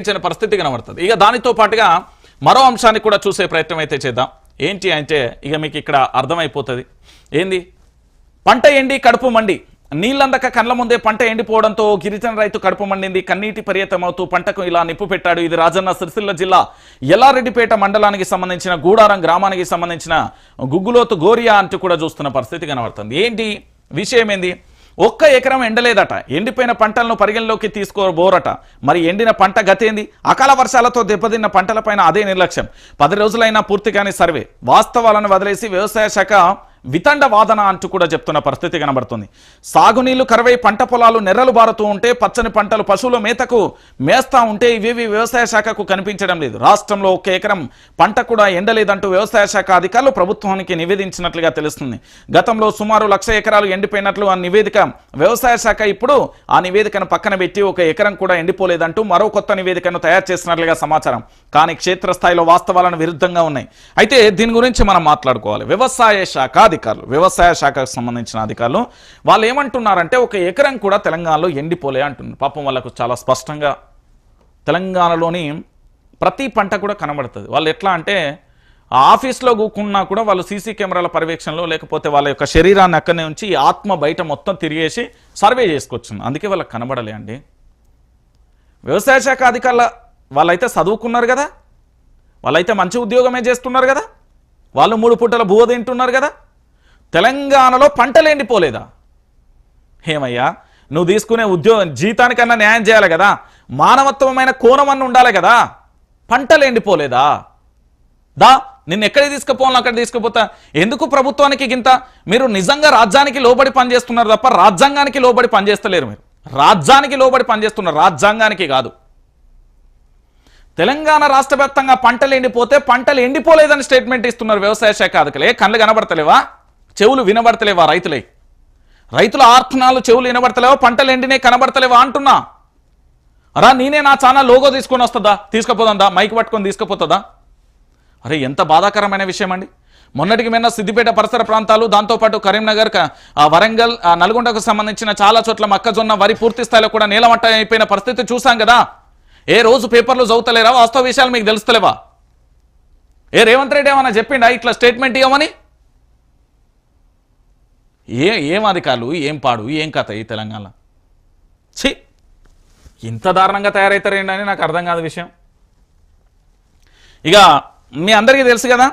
ఇచ్చిన పరిస్థితి కనబడుతుంది. ఇక దానితో పాటుగా మరో అంశాన్ని కూడా చూసే ప్రయత్నం అయితే చేద్దాం. ఏంటి అంటే ఇక మీకు ఇక్కడ అర్థమైపోతుంది. ఏంది? పంట ఎండి కడుపు మండి. నీళ్ళందక కళ్ళ ముందే పంట ఎండిపోవడంతో గిరిజన రైతు కడుపు మండింది. కన్నీటి పర్యతమవుతూ పంటకు ఇలా నిప్పు పెట్టాడు ఇది రాజన్న సిరిసిల్ల జిల్లా ఎల్లారెడ్డిపేట మండలానికి సంబంధించిన గూడారం గ్రామానికి సంబంధించిన గుగ్గులోతు గోరియా అంటూ కూడా చూస్తున్న పరిస్థితి కనబడుతుంది. ఏంటి? విషయం ఏంది? ఒక్క ఎకరం ఎండలేదట. ఎండిపోయిన పంటలను పరిగణలోకి తీసుకోబోరట. మరి ఎండిన పంట గతేంది? అకాల వర్షాలతో దెబ్బతిన్న పంటలపైన అదే నిర్లక్ష్యం. పది రోజులైనా పూర్తి కాని సర్వే. వాస్తవాలను వదిలేసి వ్యవసాయ శాఖ వితండ వాదన అంటూ కూడా చెప్తున్న పరిస్థితి కనబడుతుంది. సాగునీళ్ళు కరవై పంట పొలాలు నెర్రలు బారుతూ ఉంటే పచ్చని పంటలు పశువుల మేతకు మేస్తా ఉంటే ఇవేవి వ్యవసాయ శాఖకు కనిపించడం లేదు. రాష్ట్రంలో ఒక ఎకరం పంట కూడా ఎండలేదంటూ వ్యవసాయ శాఖ అధికారులు ప్రభుత్వానికి నివేదించినట్లుగా తెలుస్తుంది. గతంలో సుమారు లక్ష ఎకరాలు ఎండిపోయినట్లు ఆ నివేదిక వ్యవసాయ శాఖ ఇప్పుడు ఆ నివేదికను పక్కన పెట్టి ఒక ఎకరం కూడా ఎండిపోలేదంటూ మరో కొత్త నివేదికను తయారు చేసినట్లుగా సమాచారం. కానీ క్షేత్రస్థాయిలో వాస్తవాలను విరుద్ధంగా ఉన్నాయి. అయితే దీని గురించి మనం మాట్లాడుకోవాలి. వ్యవసాయ శాఖ అధికారులు వ్యవసాయ శాఖకు సంబంధించిన అధికారులు వాళ్ళు ఏమంటున్నారంటే ఒక ఎకరం కూడా తెలంగాణలో ఎండిపోలే అంటున్నారు. పాపం వాళ్ళకు చాలా స్పష్టంగా తెలంగాణలోని ప్రతి పంట కూడా కనబడుతుంది. వాళ్ళు ఎట్లా అంటే ఆ ఆఫీస్లో కూకున్నా కూడా వాళ్ళు సీసీ కెమెరాల పర్యవేక్షణలో లేకపోతే వాళ్ళ యొక్క శరీరాన్ని అక్కడనే ఉంచి ఆత్మ బయట మొత్తం తిరిగేసి సర్వే చేసుకొచ్చింది అందుకే వాళ్ళకి కనబడలే అండి. వ్యవసాయ శాఖ అధికారుల వాళ్ళైతే చదువుకున్నారు కదా? వాళ్ళైతే మంచి ఉద్యోగమే చేస్తున్నారు కదా? వాళ్ళు మూడు పూటల బువ్వ తింటున్నారు కదా? తెలంగాణలో పంటలు ఎండిపోలేదా ఏమయ్యా నువ్వు తీసుకునే ఉద్యోగం జీతానికన్నా న్యాయం చేయాలి కదా? మానవత్వమైన కోణం అన్న ఉండాలి కదా? పంటలు ఎండిపోలేదా దా నిన్ను ఎక్కడికి తీసుకుపోవాలో అక్కడ తీసుకుపోతా? ఎందుకు ప్రభుత్వానికి గింత? మీరు నిజంగా రాజ్యానికి లోబడి పనిచేస్తున్నారు తప్ప రాజ్యాంగానికి లోబడి పనిచేస్తలేరు మీరు. రాజ్యానికి లోబడి పనిచేస్తున్నారు రాజ్యాంగానికి కాదు. తెలంగాణ రాష్ట్ర వ్యాప్తంగా పంటలు ఎండిపోతే పంటలు ఎండిపోలేదని స్టేట్మెంట్ ఇస్తున్నారు వ్యవసాయ శాఖ అధికలే కళ్ళు కనబడతలేవా? చెవులు వినబడతలేవా రైతులే? రైతుల ఆర్తనాలు చెవులు వినబడతలేవా? పంటలు ఎండినే కనబడతలేవా అంటున్నా? రా నేనే నా చాలా లోగో తీసుకొని వస్తుందా? తీసుకుపోదా మైక్ పట్టుకొని తీసుకుపోతుందా? అరే ఎంత బాధాకరమైన విషయం అండి మొన్నటికి మిన్న సిద్దిపేట పరిసర ప్రాంతాలు దాంతోపాటు కరీంనగర్ ఆ వరంగల్ ఆ నల్గొండకు సంబంధించిన చాలా చోట్ల మొక్కజొన్న వరి పూర్తి స్థాయిలో కూడా నీలమట్ట అయిపోయిన పరిస్థితి చూసాం కదా. ఏ రోజు పేపర్లు చదువుతలేరా? వాస్తవ విషయాలు మీకు తెలుస్తలేవా? ఏ రేవంత్ రెడ్డి ఏమన్నా చెప్పిండా? ఇట్లా స్టేట్మెంట్ ఇవ్వమని? ఏ ఏం అధికారులు ఏం పాడు ఏం కథ ఈ తెలంగాణ ఛీ! ఇంత దారుణంగా తయారవుతారేంటని నాకు అర్థం కాదు విషయం. ఇక మీ అందరికీ తెలుసు కదా